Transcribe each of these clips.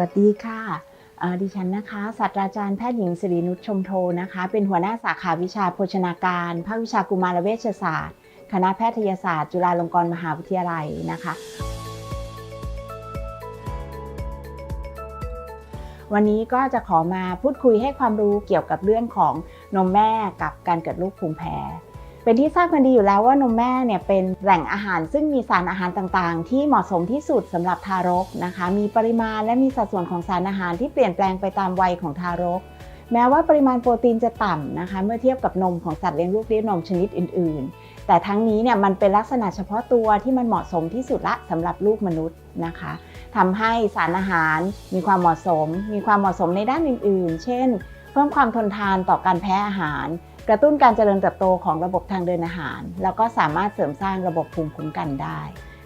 วัสดีค่ะดิฉันนะคะศาสตราจารย์แพทย์หญิงสิรินุชชมโทนะคะ เป็นหัวหน้าสาขาวิชาโภชนาการภาควิชากุมารเวชศาสตร์ คณะแพทยศาสตร์ จุฬาลงกรณ์มหาวิทยาลัยนะคะ วันนี้ก็จะขอมาพูดคุยให้ความรู้เกี่ยวกับเรื่องของนมแม่กับการเกิดลูกภูมิแพ้ เป็นที่ทราบกันดีอยู่แล้วว่านมแม่เนี่ยเป็นแหล่งอาหารซึ่งมีสารอาหารต่างๆ ที่เหมาะสมที่สุดสำหรับทารกนะคะ มีปริมาณและมีสัดส่วนของสารอาหารที่เปลี่ยนแปลงไปตามวัยของทารก แม้ว่าปริมาณโปรตีนจะต่ำนะคะ เมื่อเทียบกับนมของสัตว์เลี้ยงลูกด้วยนมชนิดอื่น ๆ แต่ทั้งนี้เนี่ยมันเป็นลักษณะเฉพาะตัวที่มันเหมาะสมที่สุดละสำหรับลูกมนุษย์นะคะทำให้สารอาหารมีความเหมาะสม มีความเหมาะสมในด้านอื่น ๆ เช่น เพิ่มความทนทานต่อการแพ้อาหาร กระตุ้นการเจริญเติบโตของระบบทางเดินอาหาร แล้วก็สามารถเสริมสร้างระบบภูมิคุ้มกันได้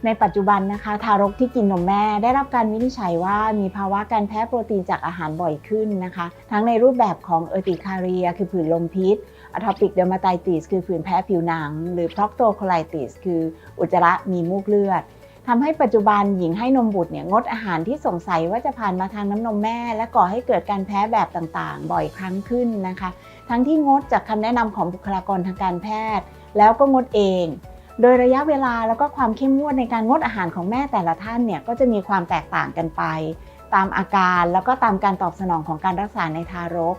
ในปัจจุบันนะคะ ทารกที่กินนมแม่ได้รับการวินิจฉัยว่ามีภาวะการแพ้โปรตีนจากอาหารบ่อยขึ้นนะคะ ทั้งในรูปแบบของเอติคาเรีย คือผื่นลมพิษอะทอปิกเดอร์มาไตติสคือผื่นแพ้ผิวหนัง หรือพรอกโตโคไลติสคืออุจจาระมีมูกเลือด ทำให้ปัจจุบันหญิงให้นมบุตรเนี่ยงดอาหารที่สงสัยว่าจะผ่านมาทางน้ำนมแม่ และก่อให้เกิดการแพ้แบบต่างๆ บ่อยครั้งขึ้นนะคะ ทั้งที่งดจากคำแนะนำของบุคลากรทางการแพทย์ แล้วก็งดเอง โดยระยะเวลาแล้วก็ความเข้มงวดในการงดอาหารของแม่แต่ละท่านเนี่ยก็จะมีความแตกต่างกันไป ตามอาการแล้วก็ตามการตอบสนองของการรักษาในทารก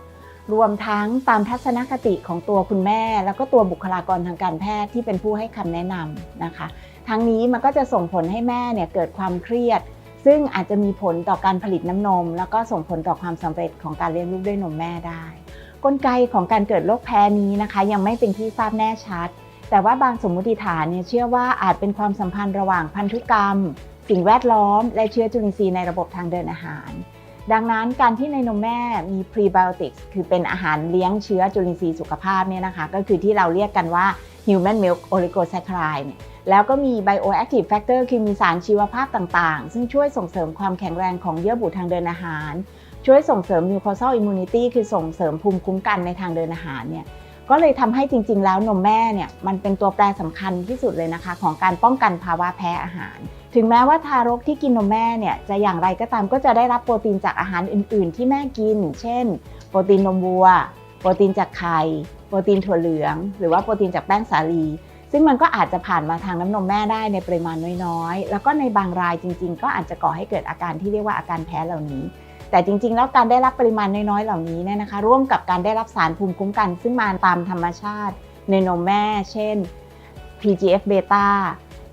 รวมทั้งตามทัศนคติของตัวคุณแม่ แล้วก็ตัวบุคลากรทางการแพทย์ที่เป็นผู้ให้คำแนะนำนะคะ ทั้งนี้มันก็จะส่งผลให้แม่เนี่ยเกิดความเครียด ซึ่งอาจจะมีผลต่อการผลิตน้ำนม แล้วก็ส่งผลต่อความสำเร็จของการเลี้ยงลูกด้วยนมแม่ได้ กลไกของการเกิดโรคแพ้นี้นะคะ ยังไม่เป็นที่ทราบแน่ชัด แต่ว่าบางสมมติฐานเนี่ยเชื่อว่าอาจเป็นความสัมพันธ์ระหว่างพันธุกรรม สิ่งแวดล้อม และเชื้อจุลินทรีย์ในระบบทางเดินอาหาร ดังนั้นการที่ในนมแม่มีพรีไบโอติกส์คือเป็นอาหารเลี้ยงเชื้อจุลินทรีย์สุขภาพเนี่ยนะคะก็คือที่เราเรียกกันว่า human milk oligosaccharide เนี่ยแล้วก็มี bioactive factor คือมีสารชีวภาพต่างๆ ซึ่งช่วยส่งเสริมความแข็งแรงของเยื่อบุทางเดินอาหาร ช่วยส่งเสริม mucosal immunity คือส่งเสริมภูมิคุ้มกันในทางเดินอาหารเนี่ย ก็เลยทำให้จริง ๆ แล้วนมแม่เนี่ยมันเป็นตัวแปรสำคัญที่สุดเลยนะคะ ของการป้องกันภาวะแพ้อาหาร ถึงแม้ว่าทารกที่กินนมแม่เนี่ยจะอย่างไรก็ตามก็จะได้รับโปรตีนจากอาหารอื่น ๆ ที่แม่กิน เช่น โปรตีนนมวัว โปรตีนจากไข่โปรตีนถั่วเหลือง หรือว่าโปรตีนจากแป้งสาลี ซึ่งมันก็อาจจะผ่านมาทางน้ำนมแม่ได้ในปริมาณน้อยๆ แล้วก็ในบางรายจริง ๆ ก็อาจจะก่อให้เกิดอาการที่เรียกว่าอาการแพ้เหล่านี้ แต่จริง ๆ แล้วการได้รับปริมาณน้อยๆ เหล่านี้เนี่ยนะคะ ร่วมกับการได้รับสารภูมิคุ้มกันซึ่งมาตามธรรมชาติในนมแม่ เช่น PGF beta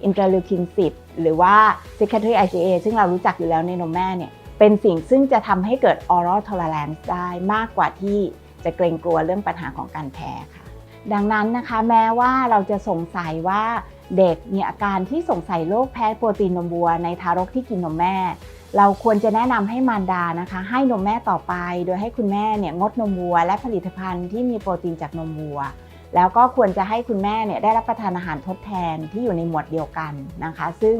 อินเตอร์ลิวคิน 10 หรือว่า secretory IgA ซึ่งเรารู้จักอยู่แล้วในนมแม่เนี่ยเป็นสิ่งซึ่งจะทำให้เกิด oral tolerance ได้มากกว่าที่จะเกรงกลัวเรื่องปัญหาของการแพ้ค่ะ ดังนั้นนะคะแม้ว่าเราจะสงสัยว่าเด็กมีอาการที่สงสัยโรคแพ้โปรตีนนมวัวในทารกที่กินนมแม่ เราควรจะแนะนำให้มารดานะคะ ให้นมแม่ต่อไป โดยให้คุณแม่เนี่ยงดนมวัว และผลิตภัณฑ์ที่มีโปรตีนจากนมวัว แล้วก็ควรจะให้คุณแม่เนี่ยได้รับประทานอาหารทดแทนที่อยู่ในหมวดเดียวกันนะคะ ซึ่ง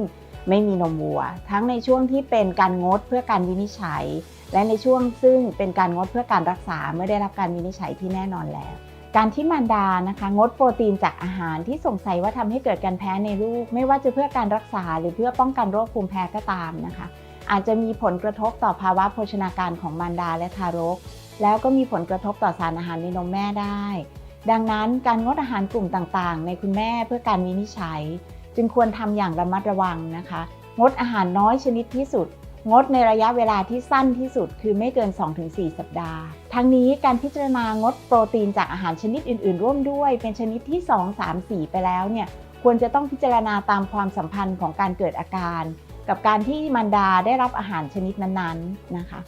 ไม่มีนมวัว ทั้งในช่วงที่เป็นการงดเพื่อการวินิจฉัย และในช่วงซึ่งเป็นการงดเพื่อการรักษาเมื่อได้รับการวินิจฉัยที่แน่นอนแล้ว การที่มารดานะคะ งดโปรตีนจากอาหารที่สงสัยว่าทำให้เกิดการแพ้ในลูก ไม่ว่าจะเพื่อการรักษาหรือเพื่อป้องกันโรคภูมิแพ้ก็ตามนะคะ อาจจะมีผลกระทบต่อภาวะโภชนาการของมารดาและทารก แล้วก็มีผลกระทบต่อสารอาหารในนมแม่ได้ ดังนั้นการงดอาหารกลุ่มต่างๆ ในคุณแม่เพื่อการวินิจฉัย จึงควรทำอย่างระมัดระวังนะคะ งดอาหารน้อยชนิดที่สุด งดในระยะเวลาที่สั้นที่สุด คือไม่เกิน 2-4 สัปดาห์ ทั้งนี้การพิจารณางดโปรตีนจากอาหารชนิดอื่น ๆ ร่วมด้วย เป็นชนิดที่ 2 3 4 ไปแล้วเนี่ยควรจะต้องพิจารณาตามความสัมพันธ์ของการเกิดอาการ กับการที่มารดาได้รับอาหารชนิดนั้นๆนะคะ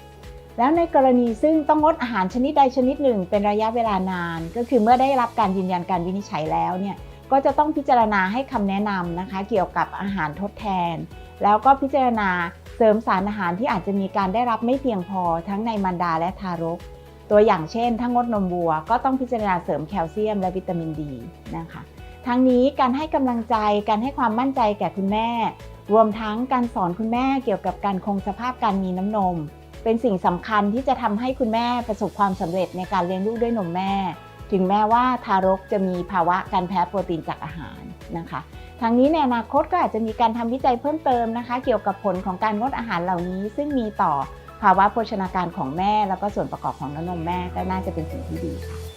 แล้วในกรณีซึ่งต้องงดอาหารชนิดใดชนิดหนึ่ง เป็นระยะเวลานาน ก็คือเมื่อได้รับการยืนยันการวินิจฉัยแล้วเนี่ยก็จะต้องพิจารณาให้คำแนะนำนะคะ เกี่ยวกับอาหารทดแทน แล้วก็พิจารณาเสริมสารอาหารที่อาจจะมีการได้รับไม่เพียงพอทั้งในมารดาและทารก ตัวอย่างเช่น ถ้างดนมวัว ก็ต้องพิจารณาเสริมแคลเซียมและวิตามินดีนะคะ ทั้งนี้การให้กำลังใจการให้ความมั่นใจแก่คุณแม่ รวมทั้งการสอนคุณแม่เกี่ยวกับการคงสภาพการมีน้ำนม เป็นสิ่งสำคัญที่จะทำให้คุณแม่ประสบความสำเร็จในการเลี้ยงลูกด้วยนมแม่ ถึงแม้ว่าทารกจะมีภาวะการแพ้โปรตีนจากอาหารนะคะทางนี้ในอนาคตก็อาจจะมีการทำวิจัยเพิ่มเติมนะคะ เกี่ยวกับผลของการงดอาหารเหล่านี้ ซึ่งมีต่อภาวะโภชนาการของแม่ แล้วก็ส่วนประกอบของน้ำนมแม่ก็น่าจะเป็นสิ่งที่ดีค่ะ